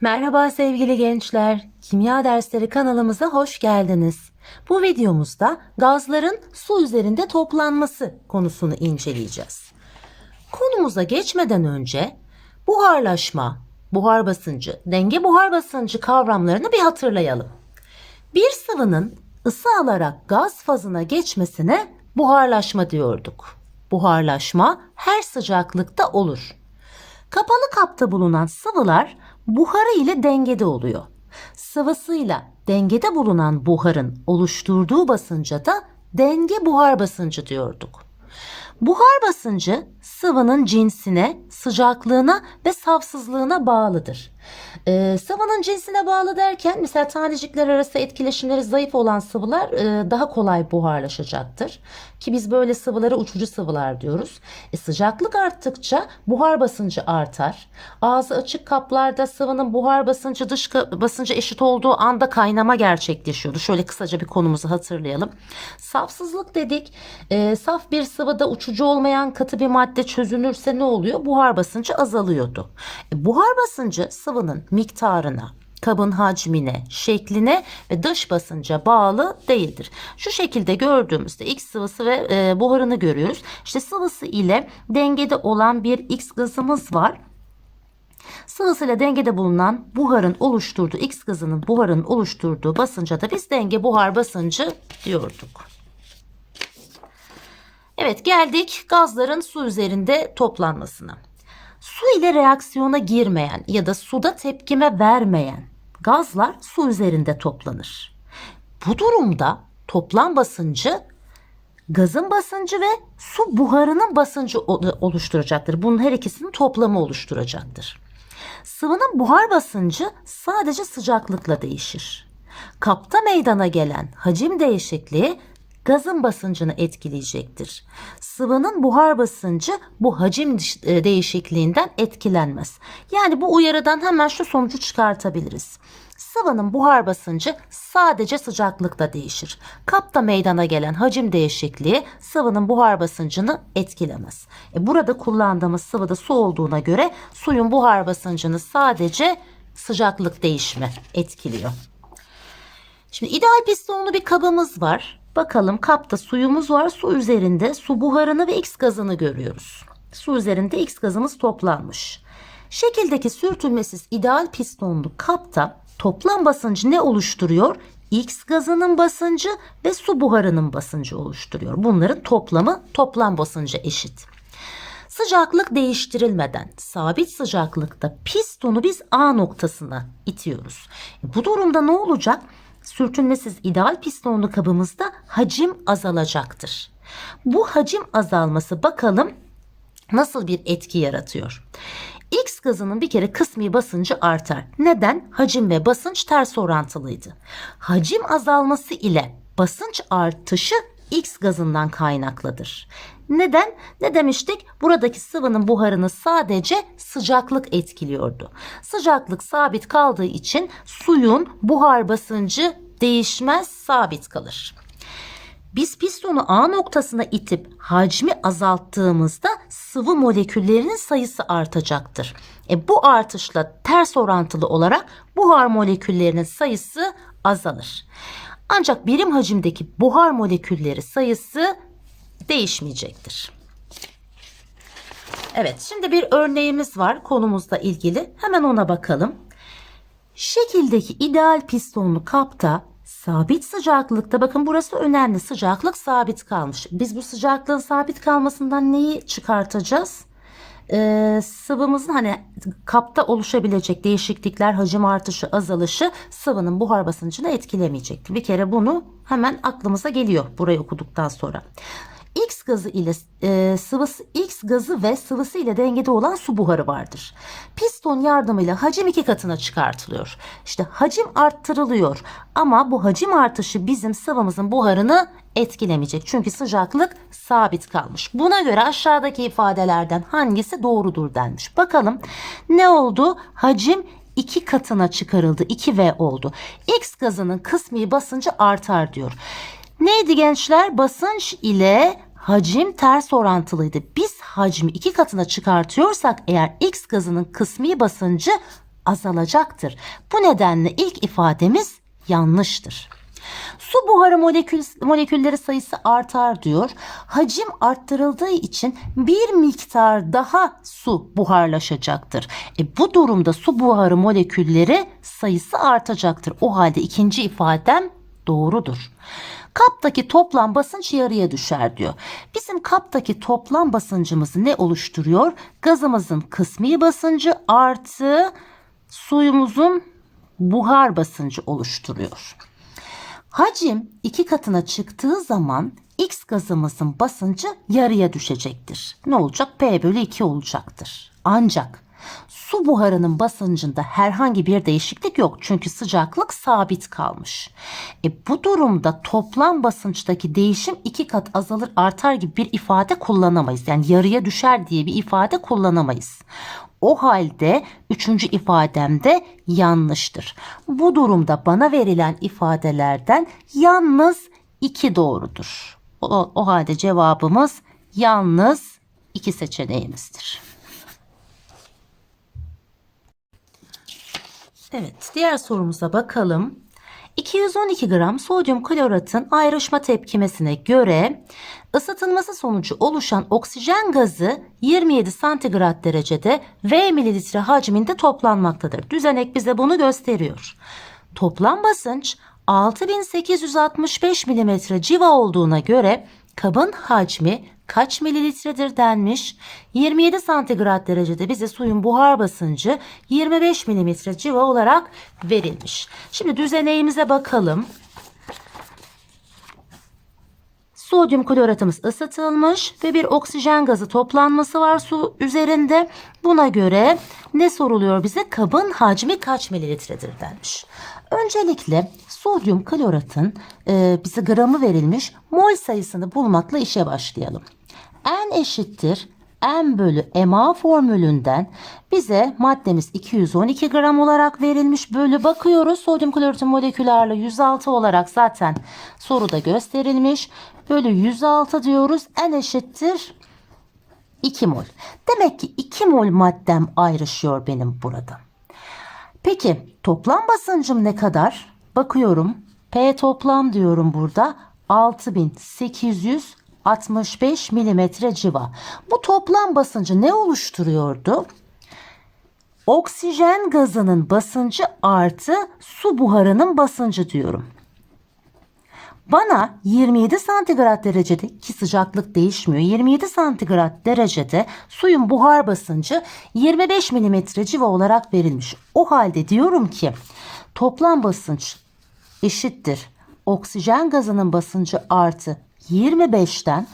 Merhaba sevgili gençler. Kimya dersleri kanalımıza hoş geldiniz. Bu videomuzda gazların su üzerinde toplanması konusunu inceleyeceğiz. Konumuza geçmeden önce buharlaşma, buhar basıncı, denge buhar basıncı kavramlarını bir hatırlayalım. Bir sıvının ısı alarak gaz fazına geçmesine buharlaşma diyorduk. Buharlaşma her sıcaklıkta olur. Kapalı kapta bulunan sıvılar buharı ile dengede oluyor. Sıvısıyla dengede bulunan buharın oluşturduğu basınca da denge buhar basıncı diyorduk. Buhar basıncı sıvının cinsine, sıcaklığına ve safsızlığına bağlıdır. Ee, sıvının cinsine bağlı derken mesela tanecikler arası etkileşimleri zayıf olan sıvılar e, daha kolay buharlaşacaktır. Ki biz böyle sıvılara uçucu sıvılar diyoruz. E, sıcaklık arttıkça buhar basıncı artar. Ağzı açık kaplarda sıvının buhar basıncı dış basıncı eşit olduğu anda kaynama gerçekleşiyordu. Şöyle kısaca bir konumuzu hatırlayalım. Safsızlık dedik. E, saf bir sıvıda uçucu olmayan katı bir madde çözünürse ne oluyor? Buhar basıncı azalıyordu. E, buhar basıncı sıvının miktarına, kabın hacmine, şekline ve dış basınca bağlı değildir. Şu şekilde gördüğümüzde X sıvısı ve e, buharını görüyoruz. İşte sıvısı ile dengede olan bir X gazımız var. Sıvısıyla dengede bulunan buharın oluşturduğu X gazının buharın oluşturduğu basınca da biz denge buhar basıncı diyorduk. Evet geldik gazların su üzerinde toplanmasına. Su ile reaksiyona girmeyen ya da suda tepkime vermeyen gazlar su üzerinde toplanır. Bu durumda toplam basıncı gazın basıncı ve su buharının basıncı oluşturacaktır. Bunun her ikisinin toplamı oluşturacaktır. Sıvının buhar basıncı sadece sıcaklıkla değişir. Kapta meydana gelen hacim değişikliği gazın basıncını etkileyecektir. Sıvının buhar basıncı bu hacim e, değişikliğinden etkilenmez. Yani bu uyarıdan hemen şu sonucu çıkartabiliriz. Sıvının buhar basıncı sadece sıcaklıkta değişir. Kapta meydana gelen hacim değişikliği sıvının buhar basıncını etkilemez. E burada kullandığımız sıvıda su olduğuna göre suyun buhar basıncını sadece sıcaklık değişimi etkiliyor. Şimdi ideal pistonlu bir kabımız var. Bakalım kapta suyumuz var. Su üzerinde su buharını ve X gazını görüyoruz. Su üzerinde X gazımız toplanmış. Şekildeki sürtünmesiz ideal pistonlu kapta toplam basıncı ne oluşturuyor? X gazının basıncı ve su buharının basıncı oluşturuyor. Bunların toplamı toplam basıncı eşit. Sıcaklık değiştirilmeden sabit sıcaklıkta pistonu biz A noktasına itiyoruz. E, Bu durumda ne olacak? Sürtünmesiz ideal pistonlu kabımızda hacim azalacaktır. Bu hacim azalması bakalım nasıl bir etki yaratıyor? X gazının bir kere kısmi basıncı artar. Neden? Hacim ve basınç ters orantılıydı. Hacim azalması ile basınç artışı X gazından kaynaklıdır. Neden? Ne demiştik? Buradaki sıvının buharını sadece sıcaklık etkiliyordu. Sıcaklık sabit kaldığı için suyun buhar basıncı değişmez, sabit kalır. Biz pistonu A noktasına itip hacmi azalttığımızda sıvı moleküllerinin sayısı artacaktır. E bu artışla ters orantılı olarak buhar moleküllerinin sayısı azalır. Ancak birim hacimdeki buhar molekülleri sayısı değişmeyecektir. Evet, şimdi bir örneğimiz var konumuzla ilgili. Hemen ona bakalım. Şekildeki ideal pistonlu kapta sabit sıcaklıkta bakın burası önemli sıcaklık sabit kalmış. Biz bu sıcaklığın sabit kalmasından neyi çıkartacağız? Ee, sıvımızın hani kapta oluşabilecek değişiklikler, hacim artışı, azalışı sıvının buhar basıncını etkilemeyecektir. Bir kere bunu hemen aklımıza geliyor burayı okuduktan sonra. X gazı ile e, sıvısı X gazı ve sıvısı ile dengede olan su buharı vardır. Piston yardımıyla hacim iki katına çıkartılıyor. İşte hacim arttırılıyor ama bu hacim artışı bizim sıvımızın buharını etkilemeyecek. Çünkü sıcaklık sabit kalmış. Buna göre aşağıdaki ifadelerden hangisi doğrudur denmiş. Bakalım ne oldu? Hacim iki katına çıkarıldı. 2V oldu. X gazının kısmi basıncı artar diyor. Neydi gençler? Basınç ile hacim ters orantılıydı. Biz hacmi iki katına çıkartıyorsak eğer X gazının kısmi basıncı azalacaktır. Bu nedenle ilk ifademiz yanlıştır. Su buharı molekül, molekülleri sayısı artar diyor. Hacim arttırıldığı için bir miktar daha su buharlaşacaktır. E bu durumda su buharı molekülleri sayısı artacaktır. O halde ikinci ifadem doğrudur. Kaptaki toplam basınç yarıya düşer diyor. Bizim kaptaki toplam basıncımızı ne oluşturuyor? Gazımızın kısmi basıncı artı suyumuzun buhar basıncı oluşturuyor. Hacim iki katına çıktığı zaman X gazımızın basıncı yarıya düşecektir. Ne olacak? P bölü 2 olacaktır. Ancak su buharının basıncında herhangi bir değişiklik yok. Çünkü sıcaklık sabit kalmış. E bu durumda toplam basınçtaki değişim iki kat azalır artar gibi bir ifade kullanamayız. Yani yarıya düşer diye bir ifade kullanamayız. O halde üçüncü ifademde yanlıştır. Bu durumda bana verilen ifadelerden yalnız iki doğrudur. O, o halde cevabımız yalnız iki seçeneğimizdir. Evet, diğer sorumuza bakalım. 212 gram sodyum kloratın ayrışma tepkimesine göre ısıtılması sonucu oluşan oksijen gazı 27 santigrat derecede V mililitre hacminde toplanmaktadır. Düzenek bize bunu gösteriyor. Toplam basınç 6865 mm civa olduğuna göre kabın hacmi kaç mililitredir denmiş. 27 santigrat derecede bize suyun buhar basıncı 25 milimetre civa olarak verilmiş. Şimdi düzeneğimize bakalım. Sodyum kloratımız ısıtılmış ve bir oksijen gazı toplanması var su üzerinde. Buna göre ne soruluyor bize? Kabın hacmi kaç mililitredir denmiş. Öncelikle sodyum kloratın e, bize gramı verilmiş mol sayısını bulmakla işe başlayalım. N eşittir M bölü MA formülünden bize maddemiz 212 gram olarak verilmiş. Bölü bakıyoruz. Sodyum kloratın molekül ağırlığı 106 olarak zaten soruda gösterilmiş. Bölü 106 diyoruz. N eşittir 2 mol. Demek ki 2 mol maddem ayrışıyor benim burada. Peki toplam basıncım ne kadar? Bakıyorum. P toplam diyorum burada. 6865 milimetre civa. Bu toplam basıncı ne oluşturuyordu? Oksijen gazının basıncı artı su buharının basıncı diyorum. Bana 27 santigrat derecede ki sıcaklık değişmiyor. 27 santigrat derecede suyun buhar basıncı 25 milimetre civa olarak verilmiş. O halde diyorum ki toplam basınç eşittir. Oksijen gazının basıncı artı 25'ten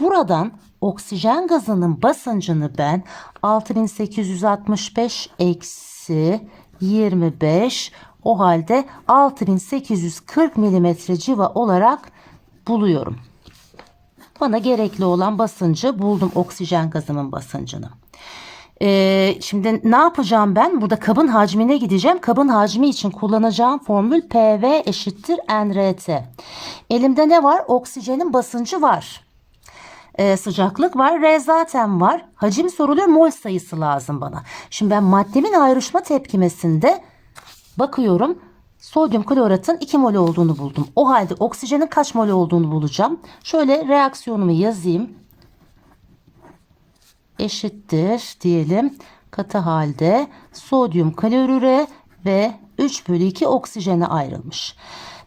buradan oksijen gazının basıncını ben 6865 eksi 25 o halde 6840 milimetre civa olarak buluyorum. Bana gerekli olan basıncı buldum oksijen gazının basıncını. Ee, şimdi ne yapacağım ben? Burada kabın hacmine gideceğim. Kabın hacmi için kullanacağım formül PV eşittir NRT. Elimde ne var? Oksijenin basıncı var. Ee, sıcaklık var. R zaten var. Hacim soruluyor. Mol sayısı lazım bana. Şimdi ben maddemin ayrışma tepkimesinde bakıyorum. Sodyum kloratın 2 mol olduğunu buldum. O halde oksijenin kaç mol olduğunu bulacağım. Şöyle reaksiyonumu yazayım eşittir diyelim katı halde sodyum klorüre ve 3 bölü 2 oksijene ayrılmış.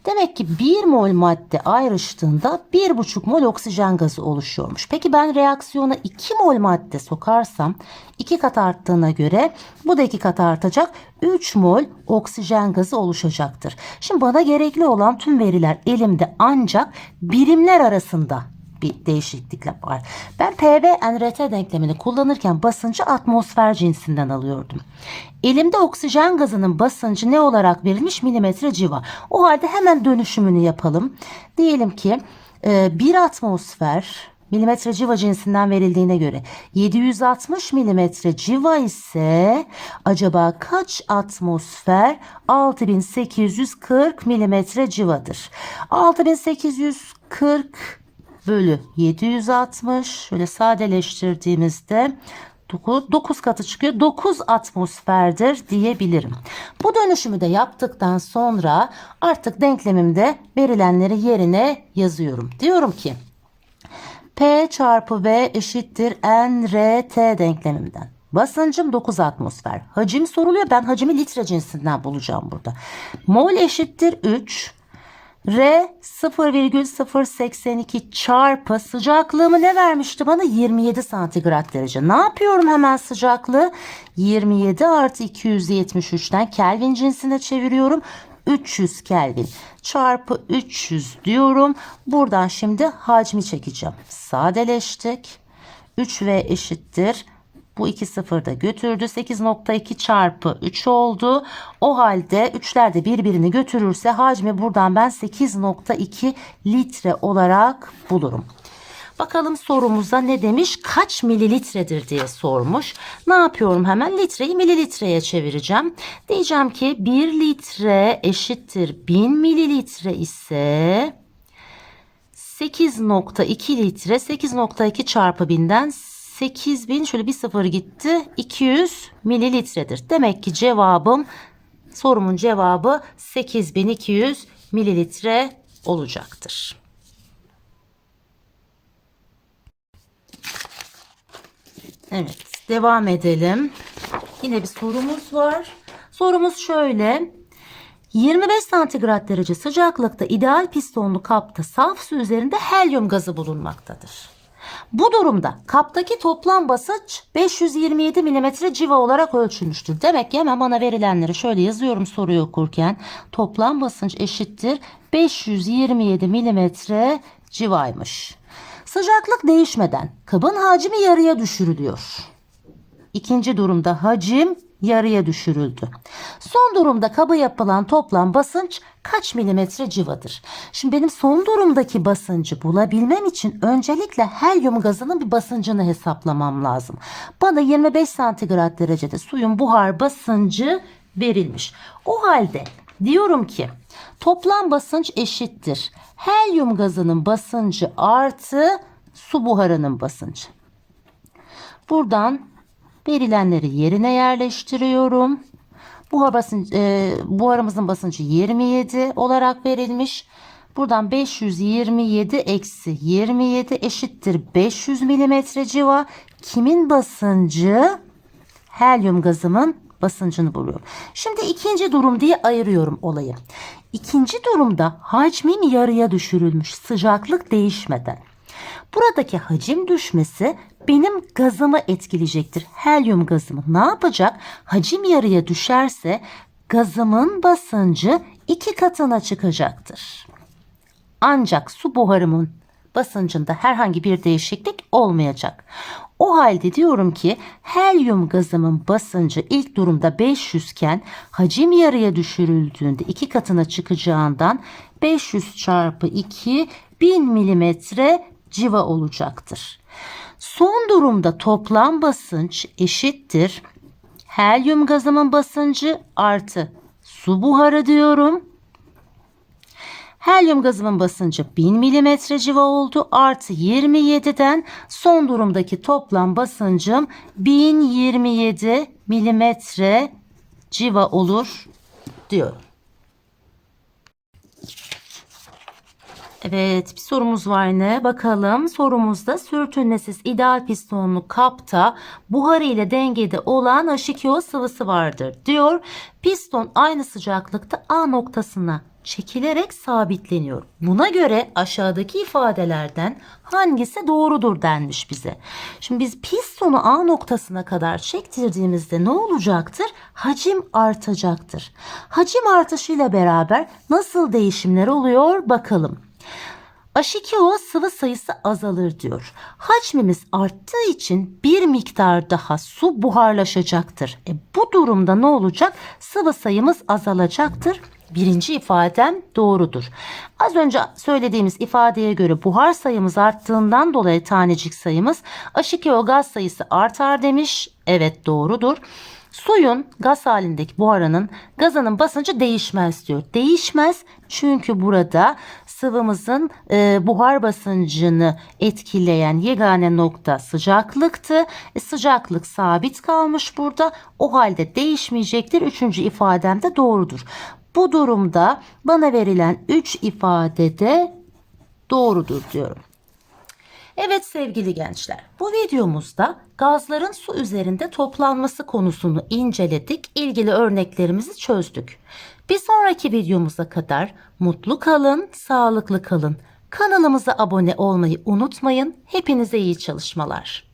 Demek ki 1 mol madde ayrıştığında 1,5 mol oksijen gazı oluşuyormuş. Peki ben reaksiyona 2 mol madde sokarsam 2 kat arttığına göre bu da 2 kat artacak. 3 mol oksijen gazı oluşacaktır. Şimdi bana gerekli olan tüm veriler elimde ancak birimler arasında bir değişiklikle var. Ben PV NRT denklemini kullanırken basıncı atmosfer cinsinden alıyordum. Elimde oksijen gazının basıncı ne olarak verilmiş? Milimetre civa. O halde hemen dönüşümünü yapalım. Diyelim ki e, bir atmosfer milimetre civa cinsinden verildiğine göre 760 milimetre civa ise acaba kaç atmosfer 6840 milimetre civadır. 6840 bölü 760 şöyle sadeleştirdiğimizde 9, 9 katı çıkıyor. 9 atmosferdir diyebilirim. Bu dönüşümü de yaptıktan sonra artık denklemimde verilenleri yerine yazıyorum. Diyorum ki P çarpı V eşittir NRT denklemimden. Basıncım 9 atmosfer. Hacim soruluyor. Ben hacimi litre cinsinden bulacağım burada. Mol eşittir 3. R 0,082 çarpı sıcaklığımı ne vermişti bana? 27 santigrat derece. Ne yapıyorum hemen sıcaklığı? 27 artı 273'ten Kelvin cinsine çeviriyorum. 300 Kelvin çarpı 300 diyorum. Buradan şimdi hacmi çekeceğim. Sadeleştik. 3V eşittir. Bu iki sıfır da götürdü. 8.2 çarpı 3 oldu. O halde 3'ler de birbirini götürürse hacmi buradan ben 8.2 litre olarak bulurum. Bakalım sorumuzda ne demiş? Kaç mililitredir diye sormuş. Ne yapıyorum hemen? Litreyi mililitreye çevireceğim. Diyeceğim ki 1 litre eşittir 1000 mililitre ise 8.2 litre 8.2 çarpı 1000'den 8000 şöyle bir sıfır gitti 200 mililitredir. Demek ki cevabım sorumun cevabı 8200 mililitre olacaktır. Evet devam edelim. Yine bir sorumuz var. Sorumuz şöyle. 25 santigrat derece sıcaklıkta ideal pistonlu kapta saf su üzerinde helyum gazı bulunmaktadır. Bu durumda kaptaki toplam basınç 527 mm civa olarak ölçülmüştür. Demek ki hemen bana verilenleri şöyle yazıyorum soruyu okurken. Toplam basınç eşittir 527 mm civaymış. Sıcaklık değişmeden kabın hacmi yarıya düşürülüyor. İkinci durumda hacim yarıya düşürüldü. Son durumda kaba yapılan toplam basınç kaç milimetre civadır? Şimdi benim son durumdaki basıncı bulabilmem için öncelikle helyum gazının bir basıncını hesaplamam lazım. Bana 25 santigrat derecede suyun buhar basıncı verilmiş. O halde diyorum ki toplam basınç eşittir. Helyum gazının basıncı artı su buharının basıncı. Buradan verilenleri yerine yerleştiriyorum. Buhar basınç, e, buharımızın basıncı 27 olarak verilmiş. Buradan 527 eksi 27 eşittir 500 milimetre civa. Kimin basıncı? Helyum gazımın basıncını buluyorum. Şimdi ikinci durum diye ayırıyorum olayı. İkinci durumda hacmim yarıya düşürülmüş sıcaklık değişmeden. Buradaki hacim düşmesi benim gazımı etkileyecektir. Helyum gazımı ne yapacak? Hacim yarıya düşerse gazımın basıncı iki katına çıkacaktır. Ancak su buharımın basıncında herhangi bir değişiklik olmayacak. O halde diyorum ki helyum gazımın basıncı ilk durumda 500 iken hacim yarıya düşürüldüğünde iki katına çıkacağından 500 çarpı 2 1000 milimetre civa olacaktır. Son durumda toplam basınç eşittir. Helyum gazımın basıncı artı su buharı diyorum. Helyum gazımın basıncı 1000 mm civa oldu. Artı 27'den son durumdaki toplam basıncım 1027 mm civa olur diyorum. Evet bir sorumuz var ne? Bakalım sorumuzda sürtünmesiz ideal pistonlu kapta buhar ile dengede olan H2O sıvısı vardır diyor. Piston aynı sıcaklıkta A noktasına çekilerek sabitleniyor. Buna göre aşağıdaki ifadelerden hangisi doğrudur denmiş bize. Şimdi biz pistonu A noktasına kadar çektirdiğimizde ne olacaktır? Hacim artacaktır. Hacim artışıyla beraber nasıl değişimler oluyor bakalım. H2O sıvı sayısı azalır diyor. Hacmimiz arttığı için bir miktar daha su buharlaşacaktır. E, bu durumda ne olacak? Sıvı sayımız azalacaktır. Birinci ifadem doğrudur. Az önce söylediğimiz ifadeye göre buhar sayımız arttığından dolayı tanecik sayımız H2O gaz sayısı artar demiş. Evet doğrudur. Suyun gaz halindeki buharının gazının basıncı değişmez diyor. Değişmez çünkü burada sıvımızın e, buhar basıncını etkileyen yegane nokta sıcaklıktı. E, sıcaklık sabit kalmış burada. O halde değişmeyecektir. Üçüncü ifadem de doğrudur. Bu durumda bana verilen 3 ifade de doğrudur diyorum. Evet sevgili gençler, bu videomuzda gazların su üzerinde toplanması konusunu inceledik, ilgili örneklerimizi çözdük. Bir sonraki videomuza kadar mutlu kalın, sağlıklı kalın. Kanalımıza abone olmayı unutmayın. Hepinize iyi çalışmalar.